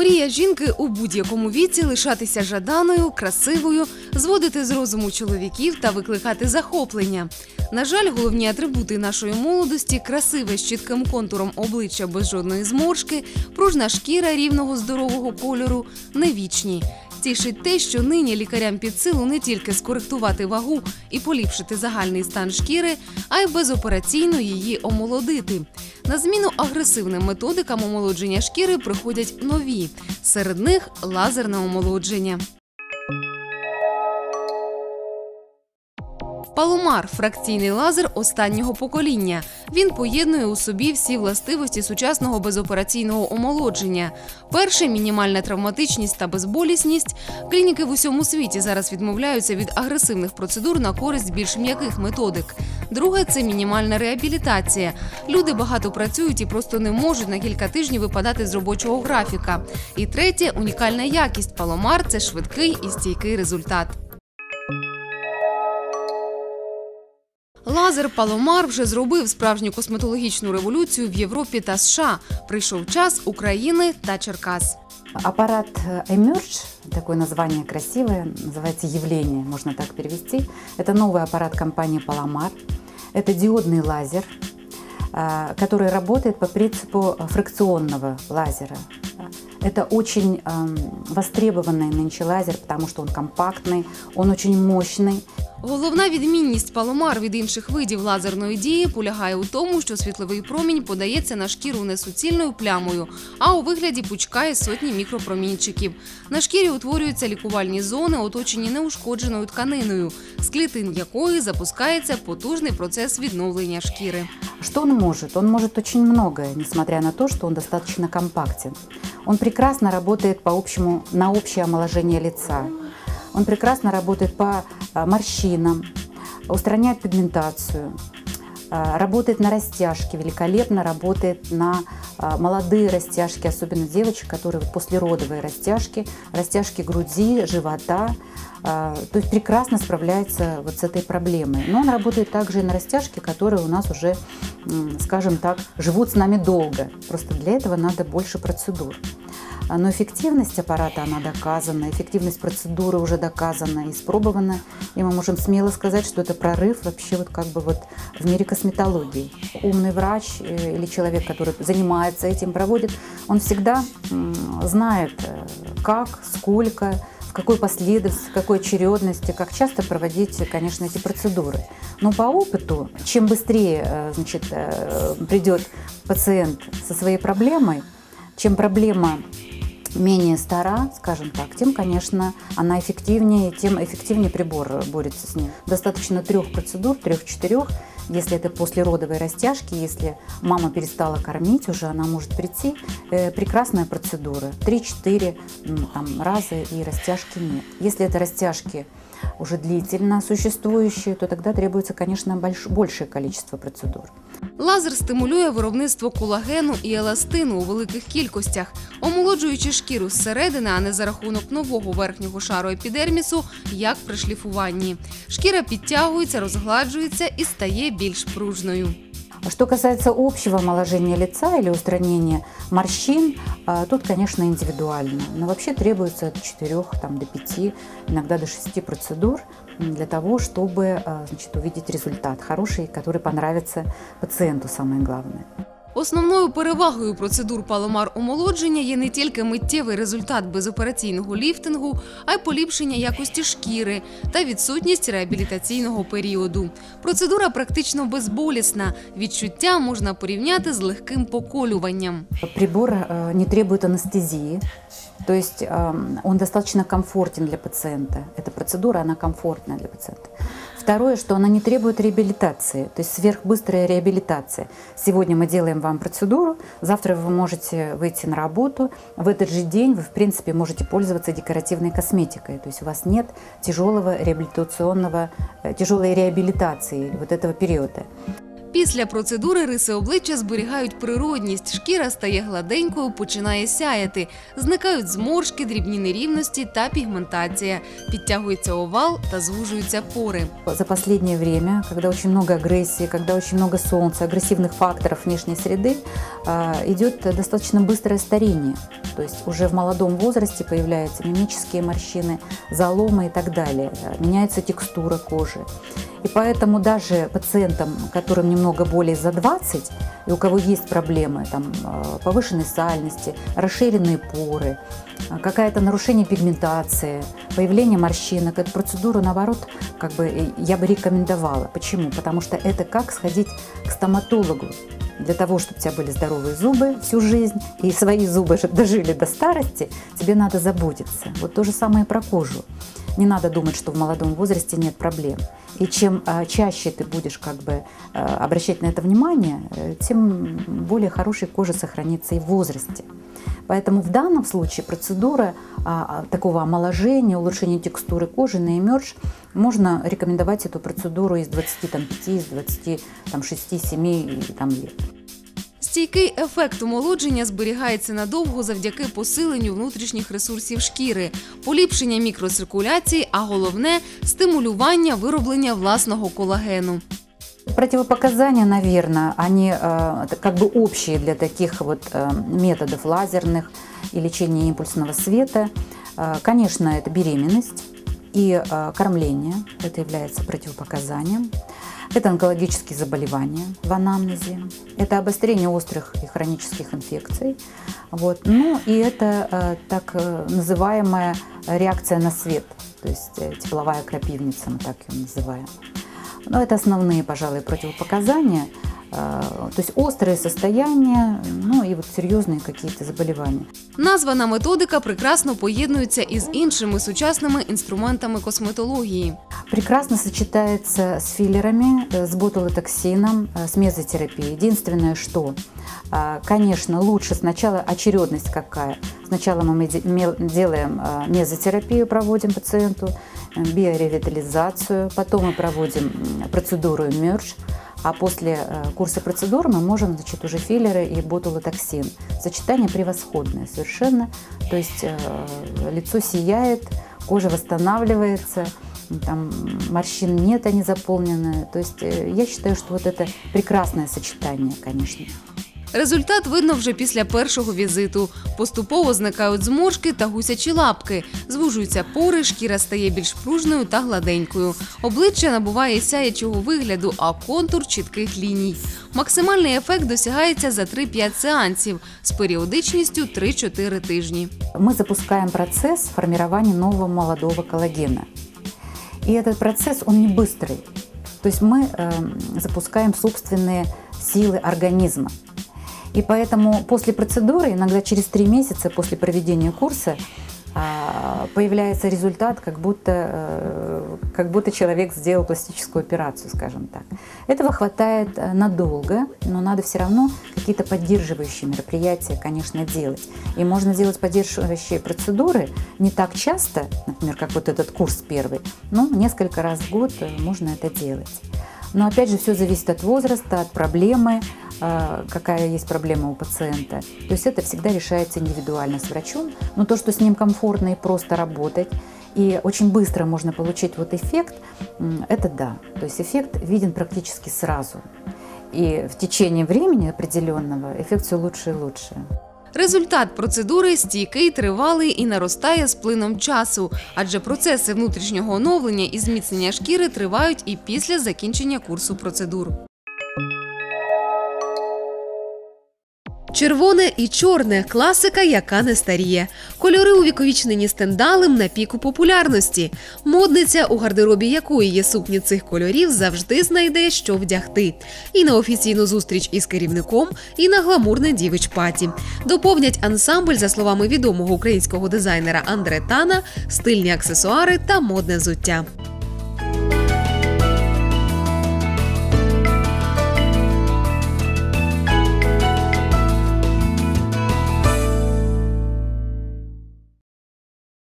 Мрія жінки у будь-якому віці лишатися жаданою, красивою, зводити з розуму чоловіків та викликати захоплення. На жаль, головні атрибути нашої молодості красиве з чітким контуром обличчя без жодної зморшки, пружна шкіра рівного здорового кольору не вічні. Тішить те, що нині лікарям під силу не тільки скоректувати вагу і поліпшити загальний стан шкіри, а й безопераційно її омолодити. На зміну агресивним методикам омолодження шкіри приходять нові. Серед них лазерне омолодження. Паломар фракційний лазер останнього покоління. Він поєднує у собі всі властивості сучасного безопераційного омолодження. Перше мінімальна травматичність та безболісність. Клініки в усьому світі зараз відмовляються від агресивних процедур на користь більш м'яких методик. Друге це мінімальна реабілітація. Люди багато працюють і просто не можуть на кілька тижнів випадати з робочого графіка. І третє унікальна якість. Паломар це швидкий і стійкий результат. Лазер Паломар вже зробив справжню косметологічну революцію в Європі та США. Прийшов час України та Черкас. Аппарат э, Emerge, такое название красивое, называется явление, можно так перевести. Это новый аппарат компании Palomar. Это диодный лазер, э, который работает по принципу фракционного лазера. Это очень эм, востребованный нынче лазер, потому что он компактный, он очень мощный. Головна відмінність паломар від інших видів лазерної дії полягає у тому, що світловий промінь подається на шкіру не суцільною плямою, а у вигляді пучка із сотні мікропромінчиків. На шкірі утворюються лікувальні зони, оточені неушкодженою тканиною, з клітин якої запускається потужний процес відновлення шкіри. Что он может? Он может очень многое, несмотря на то, что он достаточно компактен. Он прекрасно работает по общему, на общее омоложение лица. Он прекрасно работает по морщинам, устраняет пигментацию, работает на растяжке, великолепно работает на а, молодые растяжки, особенно девочек, которые послеродовые растяжки, растяжки груди, живота. А, То есть прекрасно справляется вот с этой проблемой. Но он работает также и на растяжки, которые у нас уже, скажем так, живут с нами долго. Просто для этого надо больше процедур. А, Но эффективность аппарата, она доказана, эффективность процедуры уже доказана, испробована. И мы можем смело сказать, что это прорыв вообще вот как бы вот в мире косметологии. Умный врач э, или человек, который занимается этим, проводит, он всегда знает, э, как, сколько, в какой последовательности, в какой очередности, как часто проводить, конечно, эти процедуры. Но по опыту, чем быстрее э, значит, придет пациент со своей проблемой, чем проблема менее стара, скажем так, тем, конечно, она эффективнее, тем эффективнее прибор борется с ним. Достаточно трех процедур, трех-четырех, если это послеродовые растяжки, если мама перестала кормить уже, она может прийти, э, прекрасная процедура, 3-4 м, там, раза и растяжки нет. Если это растяжки уже длительно существующие, то тогда требуется, конечно, больш- большее количество процедур. Лазер стимулює виробництво колагену і еластину у великих кількостях, омолоджуючи шкіру зсередини, а не за рахунок нового верхнього шару епідермісу, як при шліфуванні. Шкіра підтягується, розгладжується і стає більш пружною. Что касается общего омоложения лица или устранения морщин, тут, конечно, индивидуально. Но вообще требуется от 4 там, до 5, иногда до 6 процедур для того, чтобы а, значит, увидеть результат хороший, который понравится пациенту, самое главное. Основною перевагою процедур паломар омолодження є не тільки миттєвий результат безопераційного ліфтингу, а й поліпшення якості шкіри та відсутність реабілітаційного періоду. Процедура практично безболісна. Відчуття можна порівняти з легким поколюванням. Прибор э, не требует анестезии, То есть эм, он достаточно комфортен для пациента. Эта процедура, она комфортная для пациента. Второе, что она не требует реабилитации, то есть сверхбыстрая реабилитация. Сегодня мы делаем вам процедуру, завтра вы можете выйти на работу, в этот же день вы, в принципе, можете пользоваться декоративной косметикой, то есть у вас нет тяжелого реабилитационного, э, тяжелой реабилитации вот этого периода. Після процедури риси обличчя зберігають природність, шкіра стає гладенькою, починає сяяти, зникають зморшки, дрібні нерівності та пігментація, підтягується овал та звужуються пори. За последнее время, когда очень много агрессии, когда очень много солнца, агрессивных факторов внешней среды, а, идет достаточно быстрое старение. То есть уже в молодом возрасте появляются мимические морщины, заломы и так далее. Меняется текстура кожи. И поэтому даже пациентам, которым немного более за 20, и у кого есть проблемы там, э, повышенной сальности, расширенные поры, э, какое-то нарушение пигментации, появление морщинок, эту процедуру, наоборот, как бы э, я бы рекомендовала. Почему? Потому что это как сходить к стоматологу. Для того, чтобы у тебя были здоровые зубы всю жизнь, и свои зубы дожили до старости, тебе надо заботиться. Вот то же самое и про кожу. Не надо думать, что в молодом возрасте нет проблем. И чем а, чаще ты будешь как бы а, обращать на это внимание, э, тем более хорошей кожа сохранится и в возрасте. Поэтому в данном случае процедура а, такого омоложения, улучшения текстуры кожи на Emerge можно рекомендовать эту процедуру из 25, из 26, 7 там, лет. Стійкий ефект омолодження зберігається надовго завдяки посиленню внутрішніх ресурсів шкіри, поліпшення мікроциркуляції, а головне стимулювання вироблення власного колагену. Противопоказания, наверное, они э, как бы общие для таких вот э, методов лазерных и лечения импульсного света. Э, конечно, это беременность и э, кормление, это является противопоказанием. Это онкологические заболевания в анамнезе, это обострение острых и хронических инфекций, вот. ну и это э, так э, называемая реакция на свет, то есть э, тепловая крапивница, мы так ее называем. Но это основные, пожалуй, противопоказания – то есть острые состояния, ну і от серйозні какие-то заболівання. Названа методика прекрасно поєднується із іншими сучасними інструментами косметології. Прекрасно сочетается с филлерами, с ботулотоксином, с мезотерапией. Единственное, что, конечно, лучше сначала очередность какая. Сначала мы делаем мезотерапию, проводим пациенту, биоревитализацию, потом мы проводим процедуру мерч, а после э, курса процедур мы можем, значит, уже филлеры и ботулотоксин. Сочетание превосходное совершенно. То есть э, лицо сияет, кожа восстанавливается, там морщин нет, они заполнены. То есть э, я считаю, что вот это прекрасное сочетание, конечно. Результат видно вже після першого візиту. Поступово зникають зморшки та гусячі лапки, звужуються пори, шкіра стає більш пружною та гладенькою. Обличчя набуває сяячого вигляду, а контур чітких ліній. Максимальний ефект досягається за 3-5 сеансів з періодичністю 3-4 тижні. Ми запускаємо процес формування нового молодого коллагена. И этот процесс, он не быстрый. То есть мы э, запускаем собственные силы организма. И поэтому после процедуры, иногда через три месяца после проведения курса, появляется результат, как будто, э, как будто человек сделал пластическую операцию, скажем так. Этого хватает э, надолго, но надо все равно какие-то поддерживающие мероприятия, конечно, делать. И можно делать поддерживающие процедуры не так часто, например, как вот этот курс первый, но несколько раз в год э, можно это делать. Но опять же, все зависит от возраста, от проблемы, а, какая есть проблема у пациента. То есть это всегда решается индивидуально с врачом. Но то, что с ним комфортно и просто работать, и очень быстро можно получить вот эффект, это да. То есть эффект виден практически сразу. И в течение времени определенного эффект все лучше и лучше. Результат процедури стійкий, тривалий і наростає з плином часу, адже процеси внутрішнього оновлення і зміцнення шкіри тривають і після закінчення курсу процедур. Червоне і чорне класика, яка не старіє. Кольори увіковічнені стендалем на піку популярності. Модниця, у гардеробі якої є сукні цих кольорів, завжди знайде, що вдягти. І на офіційну зустріч із керівником, і на гламурне дівич паті. Доповнять ансамбль, за словами відомого українського дизайнера Андре Тана, стильні аксесуари та модне зуття.